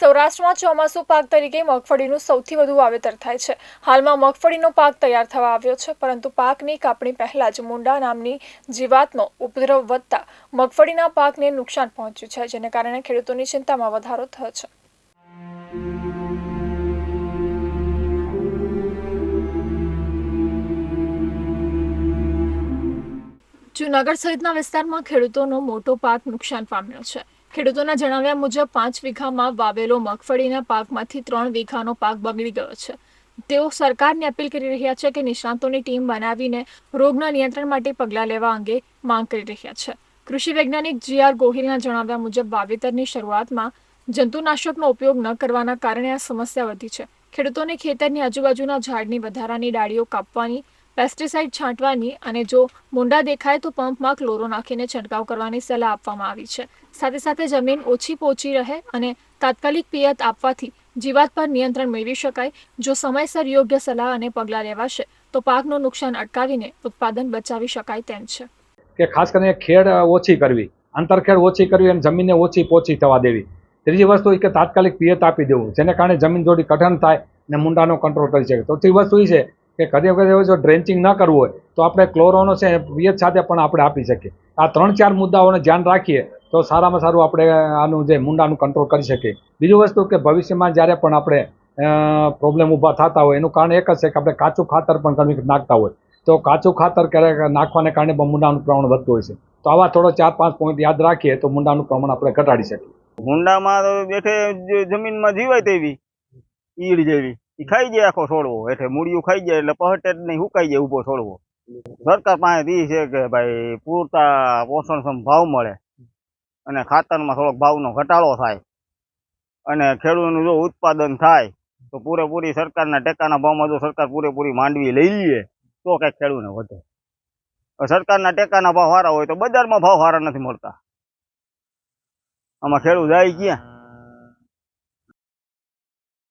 સૌરાષ્ટ્રમાં ચોમાસુ પાક તરીકે મગફળીનું સૌથી વધુ વાવેતર થાય છે. હાલમાં મગફળીનો પાક તૈયાર થવા આવ્યો છે, પરંતુ પાકની કાપણી પહેલા જ મુંડા નામની જીવાતનો ઉપદ્રવ વધતા મગફળીના પાકને નુકસાન પહોંચ્યું છે, જેને કારણે ખેડૂતોની ચિંતામાં વધારો થયો છે. જૂનાગઢ સહિતના વિસ્તારમાં ખેડૂતોનો મોટો પાક નુકસાન પામ્યો છે. ખેડૂતોના જણાવ્યા મુજબ, પાંચ વીઘામાં વાવેલો મગફળીના પાકમાંથી ત્રણ વીઘાનો પાક બગડી ગયો છે. તેઓ સરકારને અપીલ કરી રહ્યા છે કે નિષ્ણાતોની ટીમ બનાવીને રોગના નિયંત્રણ માટે પગલાં લેવા અંગે માંગ કરી રહ્યા છે. કૃષિ વૈજ્ઞાનિક જી આર ગોહિલના જણાવ્યા મુજબ, વાવેતરની શરૂઆતમાં જંતુનાશકનો ઉપયોગ ન કરવાના કારણે આ સમસ્યા વધી છે. ખેડૂતોને ખેતરની આજુબાજુના ઝાડની વધારાની ડાળીઓ કાપવાની પેસ્ટિસાઇડ છાંટવાની અને જો મુંડા દેખાય તો પંપમાં ક્લોરો નાખીને છંટકાવ કરવાની સલાહ આપવામાં આવી છે. સાથે સાથે જમીન ઓછી પોચી રહે અને તાત્કાલિક પિયત આપવાથી જીવાત પર નિયંત્રણ મેળવી શકાય. જો સમયસર યોગ્ય સલાહ અને પગલાં લેવાશે, તો પાકનું નુકસાન અટકાવીને ઉત્પાદન બચાવી શકાય તેમ છે. કે ખાસ કરીને ખેડ ઓછી કરવી, આંતરખેડ ઓછી કરવી અને જમીનને ઓછી પોચી થવા દેવી. ત્રીજી વસ્તુ એ કે તાત્કાલિક પિયત આપી દેવું, જેને કારણે જમીન જોડી કઠણ થાય અને મુંડાનો કંટ્રોલ કરી શકે. ચોથી વસ્તુ એ છે કે કદી વખતે જો ડ્રેન્ચિંગ ન કરવું હોય, તો આપણે ક્લોરોનો છે પિયત સાથે પણ આપણે આપી શકીએ. આ ત્રણ ચાર મુદ્દાઓને ધ્યાન રાખીએ, તો સારામાં સારું આપણે આનું જે મુંડાનું કંટ્રોલ કરી શકીએ. બીજું વસ્તુ કે ભવિષ્યમાં જ્યારે પણ આપણે પ્રોબ્લેમ ઊભા થતા હોય, એનું કારણ એક જ છે કે આપણે કાચું ખાતર પણ ઘણી નાખતા હોય. તો કાચું ખાતર ક્યારેક નાખવાને કારણે પણ મુંડાનું પ્રમાણ વધતું હોય છે. તો આવા થોડો ચાર પાંચ પોઈન્ટ યાદ રાખીએ, તો મુંડાનું પ્રમાણ આપણે ઘટાડી શકીએ. મુંડામાં બેઠે જમીનમાં જીવાય તેવી ઈડ જેવી. ખાઈ જાય આખો છોડવો. એટલે મૂળિયું ખાઈ જાય એટલે પહટે જ નહીં હુકાઈ જાય ઊભો છોડવો. સરકાર પાસે દી છે કે ભાઈ પૂરતા પોષણક્ષમ ભાવ મળે. અને ખાતરમાં થોડોક ભાવનો ઘટાડો થાય. અને ખેડૂતનું જો ઉત્પાદન થાય, તો પૂરેપૂરી સરકારના ટેકાના ભાવમાં જો સરકાર પૂરેપૂરી માંડવી લઈ લઈએ તો કંઈક ખેડૂતને વધે. સરકારના ટેકાના ભાવ સારા હોય તો બજારમાં ભાવ સારા નથી મળતા. આમાં ખેડૂત જાય ક્યાં?